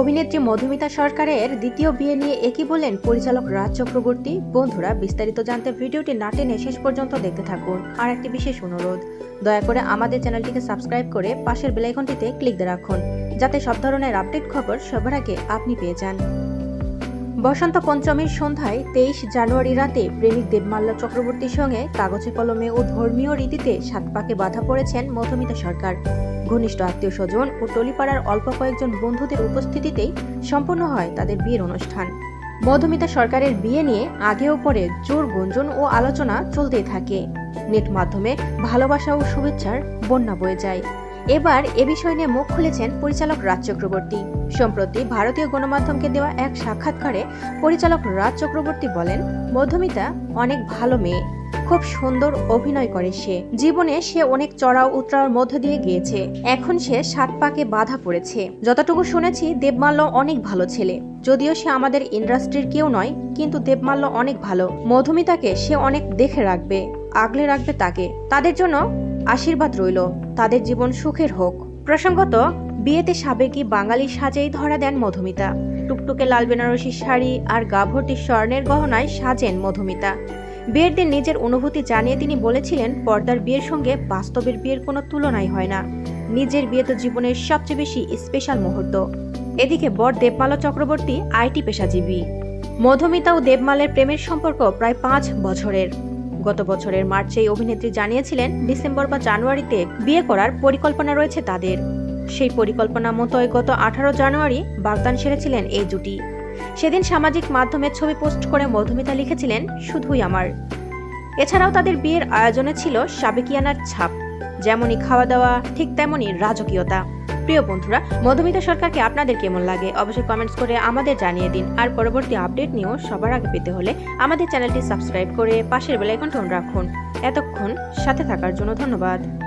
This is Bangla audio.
অভিনেত্রী মধুমিতা সরকারের দ্বিতীয় বিয়ে নিয়ে একই বললেন পরিচালক রাজ চক্রবর্তী। বন্ধুরা, বিস্তারিত জানতে ভিডিওটি না টেনে শেষ পর্যন্ত দেখতে থাকুন। আর একটি বিশেষ অনুরোধ, দয়া করে আমাদের চ্যানেলটিকে সাবস্ক্রাইব করে পাশের বেলাইকনটিতে ক্লিক দিয়ে রাখুন, যাতে সব ধরনের আপডেট খবর সবার আগে আপনি পেয়ে যান। বসন্ত পঞ্চমীর সন্ধ্যায় তেইশ জানুয়ারি রাতে প্রেমিক দেবমাল্য চক্রবর্তীর সঙ্গে কাগজে কলমে ও ধর্মীয় রীতিতে সাত পাকে বাধা পড়েছেন মধুমিতা সরকার। ঘনিষ্ঠ আত্মীয় স্বজন ও টলিপাড়ার অল্প কয়েকজন বন্ধুদের উপস্থিতিতেই সম্পন্ন হয় তাদের বিয়ের অনুষ্ঠান। মধুমিতা সরকারের বিয়ে নিয়ে আগেও পরে জোর গুঞ্জন ও আলোচনা চলতেই থাকে। নেট মাধ্যমে ভালোবাসা ও শুভেচ্ছার বন্যা বয়ে যায়। এবার এ বিষয় নিয়ে মুখ খুলেছেন পরিচালক রাজ চক্রবর্তী। সম্প্রতি ভারতীয় গণমাধ্যমকে দেওয়া এক সাক্ষাৎকারে পরিচালক রাজ চক্রবর্তী বলেন, মধুমিতা অনেক ভালো মেয়ে। খুব সুন্দর অভিনয় করে সে। জীবনে সে অনেক চড়াও উতরাওর মধ্য দিয়ে গিয়েছে। এখন সে সাত পাকে বাধা পড়েছে। যতটুকু শুনেছি, দেবমাল্য অনেক ভালো ছেলে। যদিও সে আমাদের ইন্ডাস্ট্রির কেউ নয়, কিন্তু দেবমাল্য অনেক ভালো। মধুমিতাকে সে অনেক দেখে রাখবে, আগলে রাখবে তাকে। তাদের জন্য আশীর্বাদ রইল। তাদের জীবন সুখের হোক। প্রসঙ্গত, বিয়েতে সাবেকি বাঙালি সাজেই ধরা দেন মধুমিতা। টুকটুকে লাল বেনারসি শাড়ি আর গা ভর্তি স্বর্ণের গহনায় সাজেন মধুমিতা। বিয়ের দিন নিজের অনুভূতি জানিয়ে তিনি বলেছিলেন, পর্দার বিয়ের সঙ্গে বাস্তবের বিয়ের কোনো তুলনাই হয় না। নিজের বিয়ে তো জীবনের সবচেয়ে বেশি স্পেশাল মুহূর্ত। এদিকে বর দেবমাল চক্রবর্তী আইটি পেশাজীবী। মধুমিতা ও দেবমালের প্রেমের সম্পর্ক প্রায় পাঁচ বছরের। গত বছরের মার্চেই অভিনেত্রী জানিয়েছিলেন, ডিসেম্বর বা জানুয়ারিতে বিয়ে করার পরিকল্পনা রয়েছে তাদের। সেই পরিকল্পনা মতোই গত আঠারো জানুয়ারি বাগদান সেরেছিলেন এই জুটি সেদিন সামাজিক মাধ্যমে ছবি পোস্ট করে মধুমিতা লিখেছিলেন, শুধুই আমার। এছাড়াও তাদের বিয়ের আয়োজনে ছিল সাবেকিয়ানার ছাপ। যেমনই খাওয়া দাওয়া ঠিক তেমনই রাজকীয়তা। প্রিয় বন্ধুরা, মধুমিতা সরকারকে আপনাদের কেমন লাগে? অবশ্যই কমেন্টস করে আমাদের জানিয়ে দিন। আর পরবর্তী আপডেট নিয়েও সবার আগে পেতে হলে আমাদের চ্যানেলটি সাবস্ক্রাইব করে পাশের বেলাইকন টোন রাখুন। এতক্ষণ সাথে থাকার জন্য ধন্যবাদ।